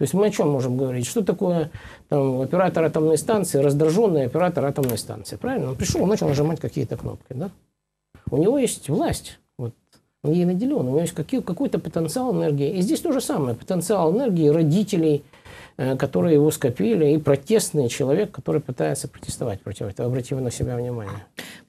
То есть мы о чем можем говорить? Что такое там, оператор атомной станции, раздраженный оператор атомной станции? Правильно? Он пришел, начал нажимать какие-то кнопки. Да? У него есть власть. Вот. Он ей наделен. У него есть какой-то потенциал энергии. И здесь то же самое. Потенциал энергии родителей – которые его скопили, и протестный человек, который пытается протестувати проти этого, обратив на себе внимание.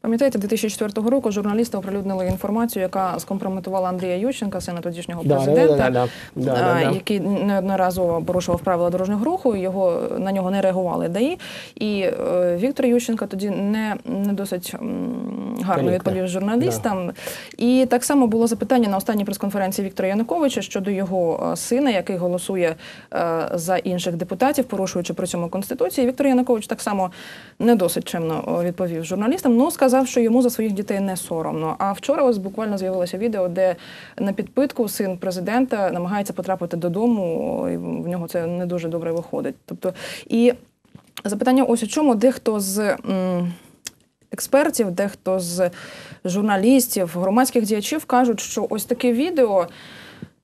Пам'ятаєте, 2004 року журналісти оприлюднили інформацію, яка скомпрометувала Андрія Ющенка, сина тодішнього да, президента, да, да, да, да, який неодноразово порушував правила дорожнього руху. Його на нього не реагували ДАІ. І е, Віктор Ющенко тоді не не досить гарно відповів журналістам. Да. І так само було запитання на останній прес-конференції Віктора Януковича щодо його е, сина, який голосує е, за інших депутатів, порушуючи при цьому конституції. Віктор Янукович так само не досить чимно відповів журналістам. Ну сказав, що йому за своїх дітей не соромно. А вчора ось буквально з'явилося відео, де на підпитку син президента намагається потрапити додому, і в нього це не дуже добре виходить. Тобто і запитання ось у чому дехто з. Експертів, дехто з журналістів, громадських діячів кажуть, що ось таке відео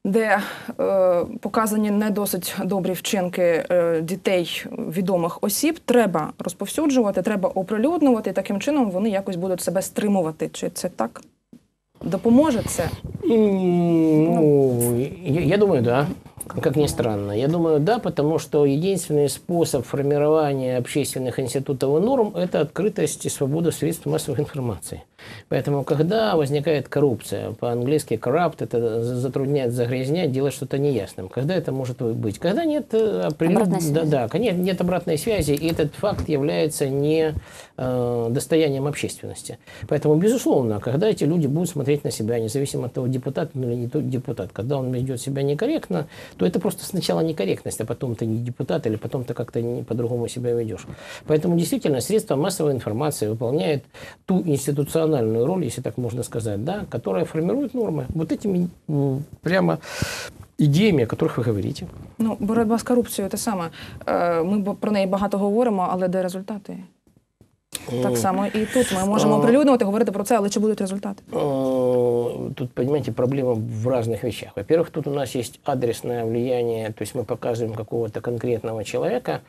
Де е, показані не досить добрі вчинки е, дітей відомих осіб, треба розповсюджувати, треба оприлюднювати. і Таким чином вони якось будуть себе стримувати. Чи це так допоможе це? Ну, я, я думаю, да. Как ни странно. Я думаю, да, потому что единственный способ формирования общественных институтов и норм – это открытость и свобода средств массовой информации. Поэтому, когда возникает коррупция, по-английски corrupt, это затрудняет, загрязнять, делать что-то неясным. Когда это может быть? Когда нет э, определенной да, да, конечно, нет обратной связи, и этот факт является не э, достоянием общественности. Поэтому, безусловно, когда эти люди будут смотреть на себя, независимо от того, депутат он или не депутат, когда он ведет себя некорректно, то это просто сначала некорректность, а потом ты не депутат, или потом ты как-то по-другому себя ведешь. Поэтому действительно средства массовой информации выполняют ту институциональную роль, если так можно сказать, да, которая формирует нормы. Вот этими прямо ідеями, о яких ви говорите. Ну, боротьба з корупцією те саме. Ми про неї багато говоримо, але де результати? Так само і тут ми можемо оприлюднювати, говорити про це, але чи будуть результати? Тут, понимаете, проблема в разных вещах. Во-первых, тут у нас есть адресное влияние, то есть мы показываем какого-то конкретного человека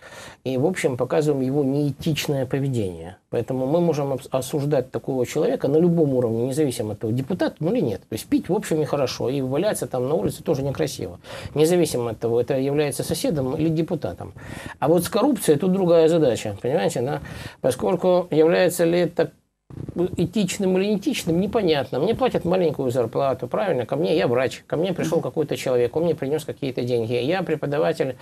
и, в общем, показываем его неэтичное поведение. Поэтому мы можем осуждать такого человека на любом уровне, независимо от того, депутат ну или нет. То есть пить, в общем, нехорошо, и валяться там на улице тоже некрасиво. Независимо от того, это является соседом или депутатом. А вот с коррупцией тут другая задача, понимаете, да? Поскольку является ли это этичным или неэтичным, непонятно. Мне платят маленькую зарплату, правильно? Ко мне, я врач, ко мне пришел какой-то человек, он мне принес какие-то деньги. Я преподаватель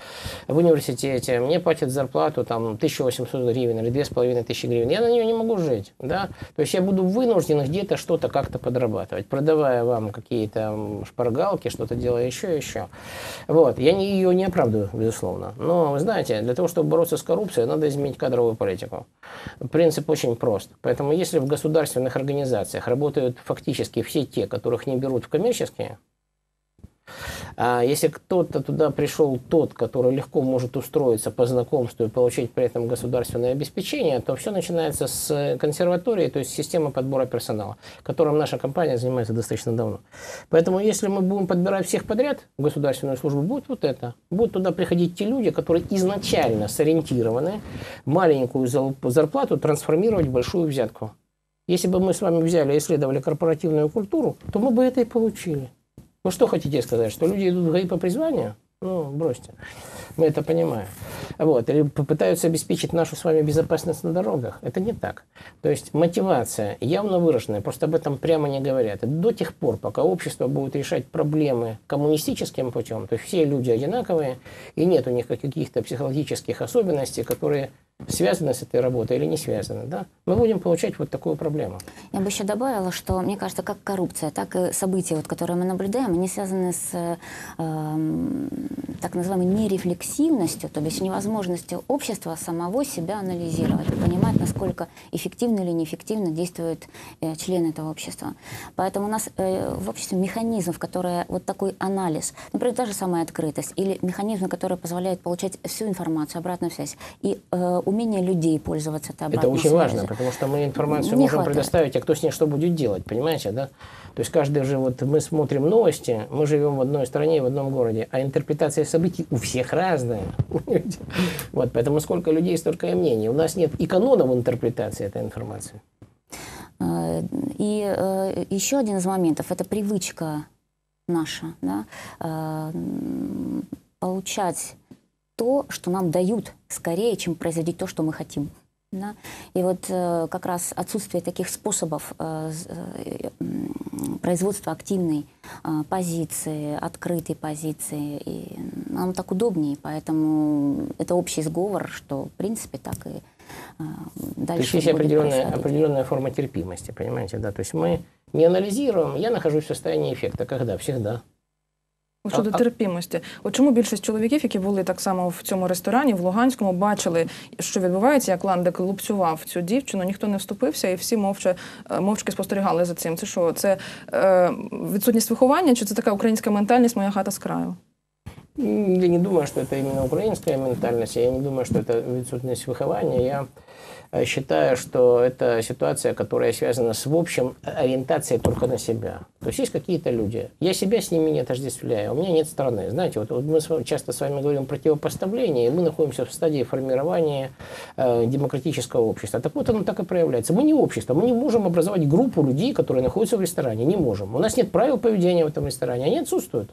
в университете, мне платят зарплату там 1800 гривен или 2500 гривен. Я на нее не могу жить, да? То есть я буду вынужден где-то что-то как-то подрабатывать, продавая вам какие-то шпаргалки, что-то делая еще еще. Вот. Я не, ее не оправдываю, безусловно. Но, вы знаете, для того, чтобы бороться с коррупцией, надо изменить кадровую политику. Принцип очень прост. Поэтому если если в государственных организациях работают фактически все те, которых не берут в коммерческие, а если кто-то туда пришел тот, который легко может устроиться по знакомству и получить при этом государственное обеспечение, то все начинается с консерватории, то есть системы подбора персонала, которым наша компания занимается достаточно давно. Поэтому если мы будем подбирать всех подряд в государственную службу, будет вот это. Будут туда приходить те люди, которые изначально сориентированы маленькую зарплату трансформировать в большую взятку. Если бы мы с вами взяли и исследовали корпоративную культуру, то мы бы это и получили. Вы что хотите сказать, что люди идут в ГАИ по призванию? Ну, бросьте. Мы это понимаем. Вот. Или попытаются обеспечить нашу с вами безопасность на дорогах. Это не так. То есть мотивация явно выраженная, просто об этом прямо не говорят. И до тех пор, пока общество будет решать проблемы коммунистическим путем, то есть все люди одинаковые, и нет у них каких-то психологических особенностей, которые связано с этой работой или не связано, да, мы будем получать вот такую проблему. Я бы еще добавила, что, мне кажется, как коррупция, так и события, вот, которые мы наблюдаем, они связаны с э, так называемой нерефлексивностью, то есть невозможностью общества самого себя анализировать, понимать, насколько эффективно или неэффективно действуют э, члены этого общества. Поэтому у нас э, в обществе механизмов, которые вот такой анализ, например, та же самая открытость, или механизмы, которые позволяют получать всю информацию, обратную связь, и э, умение людей пользоваться этой Это очень связью. важно, потому что мы информацию не можем хватает. предоставить, а кто с ней что будет делать, понимаете, да? То есть каждый же, вот мы смотрим новости, мы живем в одной стране, в одном городе, а интерпретация событий у всех разная. Вот, поэтому сколько людей, столько и мнений. У нас нет и канонов интерпретации этой информации. Э, и э, еще один из моментов – это привычка наша, да, э, получать то, что нам дают, скорее, чем производить то, что мы хотим. Да? И вот э, как раз отсутствие таких способов э, э, производства активной э, позиции, открытой позиции, и нам так удобнее, поэтому это общий сговор, что в принципе так и э, дальше. То есть есть определенная, определенная форма терпимости, понимаете, да? То есть мы не анализируем, я нахожусь в состоянии эффекта. Когда? Всегда. Щодо а, терпімості, от чому більшість чоловіків, які були так само в цьому ресторані, в Луганському, бачили, що відбувається, як Ландек лупцював цю дівчину, ніхто не вступився, і всі мовча е, мовчки спостерігали за цим. Це що? Це е, відсутність виховання, чи це така українська ментальність, моя хата з краю? Я не думаю, что это именно украинская ментальность, я не думаю, что это відсутність виховання. Я Э, считаю, что это ситуация, которая связана с, в общем, ориентацией только на себя. То есть есть какие-то люди, я себя с ними не отождествляю, у меня нет страны. Знаете, вот, вот мы часто с вами говорим противопоставление, и мы находимся в стадии формирования э, демократического общества. Так вот оно так и проявляется. Мы не общество, мы не можем образовать группу людей, которые находятся в ресторане, не можем. У нас нет правил поведения в этом ресторане, они отсутствуют.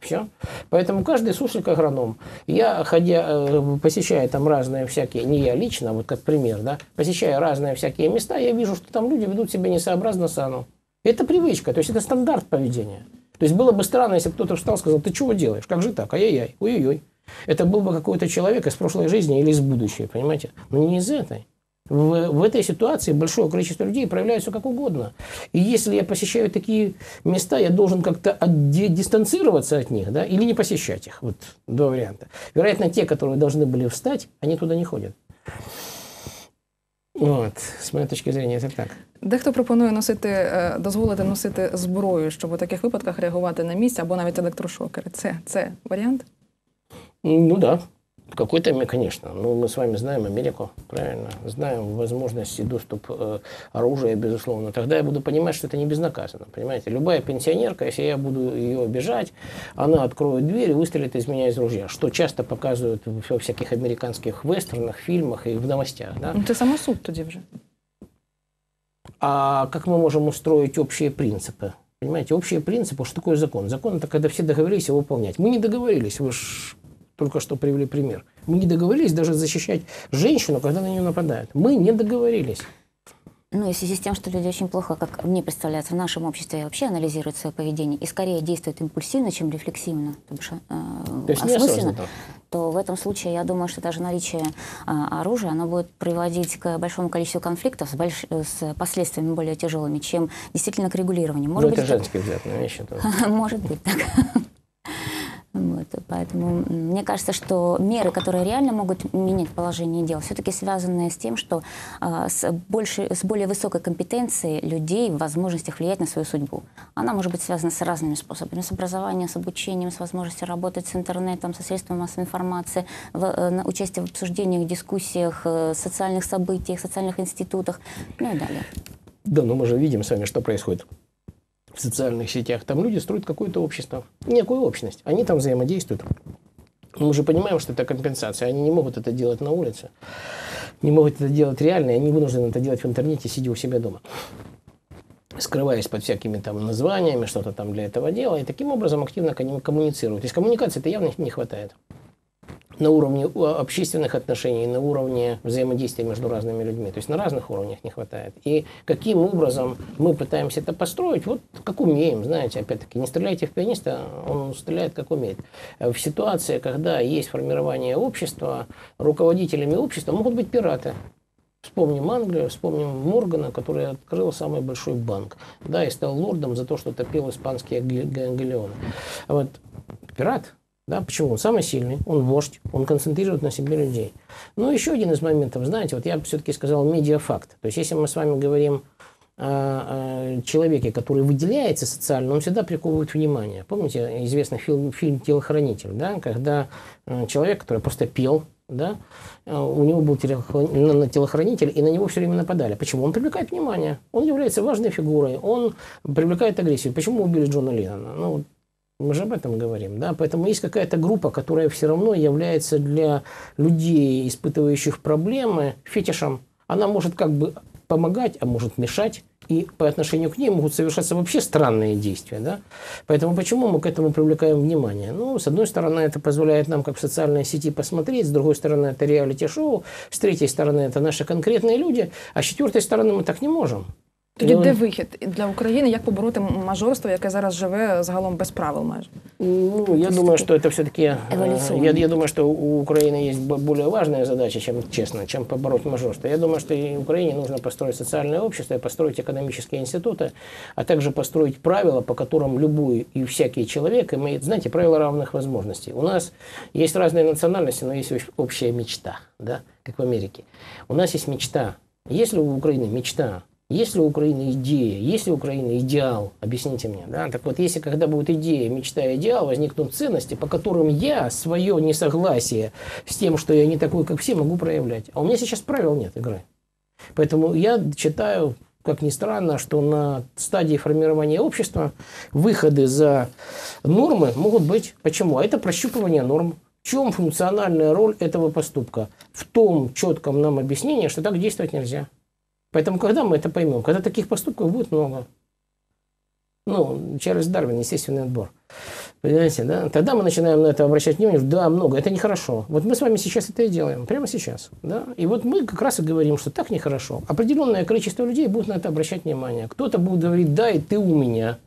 Все. Поэтому каждый суслик агроном. Я, ходя, э, посещая там разные всякие, не я лично, вот как пример, да, посещая разные всякие места, я вижу, что там люди ведут себя несообразно сану. Это привычка, то есть это стандарт поведения. То есть было бы странно, если бы кто-то встал и сказал, ты чего делаешь, как же так, ай-яй-яй, ой-ой-ой. Это был бы какой-то человек из прошлой жизни или из будущего, понимаете? Но не из этой. В, в этой ситуации большое количество людей проявляются как угодно. И если я посещаю такие места, я должен как-то дистанцироваться от них, да, или не посещать их. Вот два варианта. Вероятно, те, которые должны были встать, они туда не ходят. От, з моєї точки зрення, це так. Дехто пропонує носити, дозволити носити зброю, щоб у таких випадках реагувати на місці або навіть електрошокери. Це це варіант? Ну так. Да. В какой-то мере, конечно. Ну, мы с вами знаем Америку, правильно? Знаем возможности доступ э, оружия, безусловно. Тогда я буду понимать, что это не безнаказанно. Понимаете? Любая пенсионерка, если я буду ее обижать, она откроет дверь и выстрелит из меня из ружья. Что часто показывают во всяких американских вестернах, фильмах и в новостях. Да? Ну, это само суд тоді вже. А как мы можем устроить общие принципы? Понимаете, общие принципы, что такое закон? Закон – это когда все договорились его выполнять. Мы не договорились, вы же только что привели пример. Мы не договорились даже защищать женщину, когда на нее нападают. Мы не договорились. Ну, и в связи с тем, что люди очень плохо, как мне представляется, в нашем обществе вообще анализируют свое поведение и скорее действуют импульсивно, чем рефлексивно, потому что э, то есть осмысленно, то в этом случае я думаю, что даже наличие э, оружия, оно будет приводить к большому количеству конфликтов с, больш... с последствиями более тяжелыми, чем действительно к регулированию. Может ну, быть, это женский взгляд на вещи. Может быть так. Вот, поэтому мне кажется, что меры, которые реально могут менять положение дел, все-таки связаны с тем, что э, с, больше, с более высокой компетенцией людей в возможностях влиять на свою судьбу. Она может быть связана с разными способами. С образованием, с обучением, с возможностью работать с интернетом, со средствами массовой информации, в, э, на участие в обсуждениях, дискуссиях, э, социальных событиях, социальных институтах, ну и далее. Да, но мы же видим с вами, что происходит в социальных сетях, там люди строят какое-то общество, некую общность. Они там взаимодействуют. Мы же понимаем, что это компенсация. Они не могут это делать на улице, не могут это делать реально, и они вынуждены это делать в интернете, сидя у себя дома скрываясь под всякими там названиями, что-то там для этого делая, и таким образом активно коммуницируют. То есть коммуникации-то явно не хватает на уровне общественных отношений, на уровне взаимодействия между разными людьми. То есть на разных уровнях не хватает. И каким образом мы пытаемся это построить, вот как умеем, знаете, опять-таки, не стреляйте в пианиста, он стреляет как умеет. В ситуации, когда есть формирование общества, руководителями общества могут быть пираты. Вспомним Англию, вспомним Моргана, который открыл самый большой банк, да, и стал лордом за то, что топил испанские галеоны. Вот пират, да, почему? Он самый сильный, он вождь, он концентрирует на себе людей. Но еще один из моментов, знаете, вот я все-таки сказал медиафакт. То есть, если мы с вами говорим о, о человеке, который выделяется социально, он всегда приковывает внимание. Помните известный фильм, фильм «Телохранитель», да, когда э, человек, который просто пел, да, э, у него был телохранитель, и на него все время нападали. Почему? Он привлекает внимание, он является важной фигурой, он привлекает агрессию. Почему убили Джона Леннона? Ну, мы же об этом говорим, да, поэтому есть какая-то группа, которая все равно является для людей, испытывающих проблемы, фетишем. Она может как бы помогать, а может мешать, и по отношению к ней могут совершаться вообще странные действия. Да? Поэтому почему мы к этому привлекаем внимание? Ну, с одной стороны, это позволяет нам, как в социальной сети, посмотреть, с другой стороны, это реалити-шоу, с третьей стороны, это наши конкретные люди, а с четвертой стороны, мы так не можем. Тоді де вихід для України? Як побороти мажорство, яке зараз живе загалом без правил майже? Ну, я думаю, что это все-таки... Я, я думаю, что у Украины есть более важная задача, чем, честно, чем побороть мажорство. Я думаю, что и Украине нужно построить социальное общество, и построить экономические институты, а также построить правила, по которым любой и всякий человек имеет, знаете, правила равных возможностей. У нас есть разные национальности, но есть общая мечта, да, как в Америке. У нас есть мечта. Если у Украины мечта есть ли у Украины идея, есть ли у Украины идеал? Объясните мне. Да? Так вот, если когда будет идея, мечта, идеал, возникнут ценности, по которым я свое несогласие с тем, что я не такой, как все, могу проявлять. А у меня сейчас правил нет игры. Поэтому я читаю, как ни странно, что на стадии формирования общества выходы за нормы могут быть. Почему? А это прощупывание норм. В чем функциональная роль этого поступка? В том четком нам объяснении, что так действовать нельзя. Поэтому когда мы это поймем? Когда таких поступков будет много. Ну, Чарльз Дарвин, естественный отбор. Понимаете, да? Тогда мы начинаем на это обращать внимание, да, много, это нехорошо. Вот мы с вами сейчас это и делаем, прямо сейчас. Да? И вот мы как раз и говорим, что так нехорошо. Определенное количество людей будет на это обращать внимание. Кто-то будет говорить, да, и ты у меня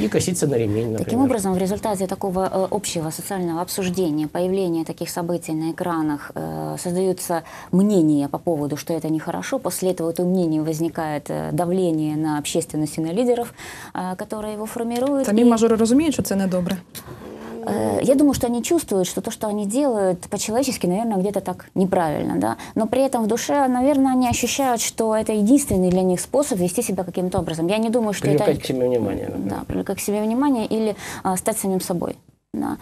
и коситься на ремень, например. Таким образом, в результате такого э, общего социального обсуждения, появления таких событий на экранах, э, создаются мнения по поводу, что это нехорошо. После этого это мнение возникает э, давление на общественность и на лидеров, которые его формируют. Самі и... мажори розуміють, що це недобре. Э, я думаю, что они чувствуют, что то, что они делают, по-человечески, наверное, где-то так неправильно, да. Но при этом в душе, наверное, они ощущают, что это единственный для них способ вести себя каким-то образом. Я не думаю, что привлекать это... к себе внимание. Например. Да, привлекать к себе внимание или а, стать самим собой. Да.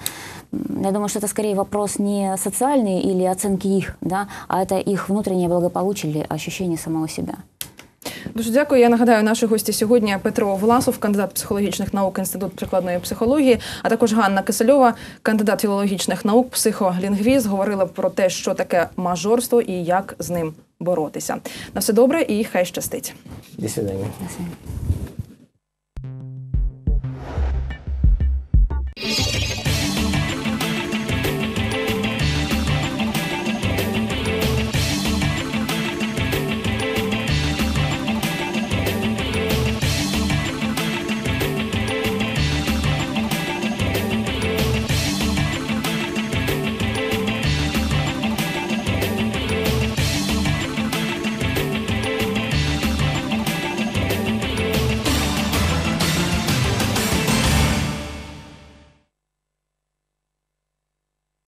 Я думаю, что это скорее вопрос не социальный или оценки их, да, а это их внутреннее благополучие или ощущение самого себя. Дуже дякую. Я нагадаю, наші гості сьогодні Петро Власов, кандидат психологічних наук інститут прикладної психології, а також Ганна Кисельова, кандидат філологічних наук, психолінгвіз, говорили про те, що таке мажорство і як з ним боротися. На все добре і хай щастить. До свидання. До свидания.